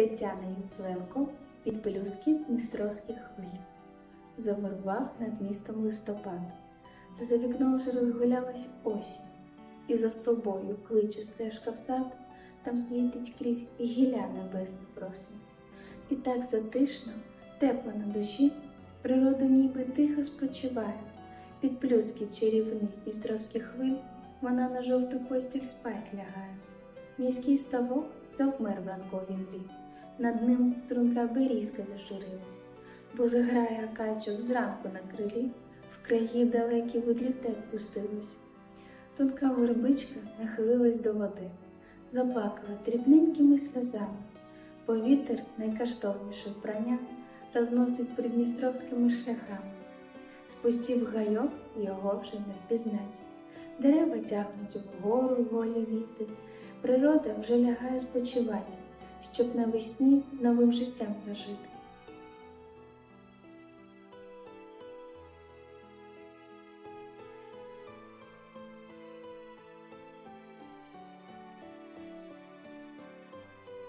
Тетяна Юцвенко під пелюстки Дністровських хвиль. Завирвав над містом листопад. Це за вікном вже розгулялась осінь, і за собою кличе стежка в сад, там світить крізь гілля небесну просить. І так затишно, тепло на душі, природа ніби тихо спочиває. Під плюски чарівних дністровських хвиль вона на жовту постіль спать лягає. Міський ставок завмер в ранковій мрі, над ним струнка берізка заширилась, бо заграє качок зранку на крилі, в краї далекі водлітек пустилась. Тонка горбичка нахилилась до води, заплакала дрібненькими сльозами, бо вітер найкаштовніше вбрання розносить придністровськими шляхами. Спустів гайок, його вже не впізнать. Дерева тягнуть вгору голі віти, природа вже лягає спочивать, щоб навесні новим життям зажити.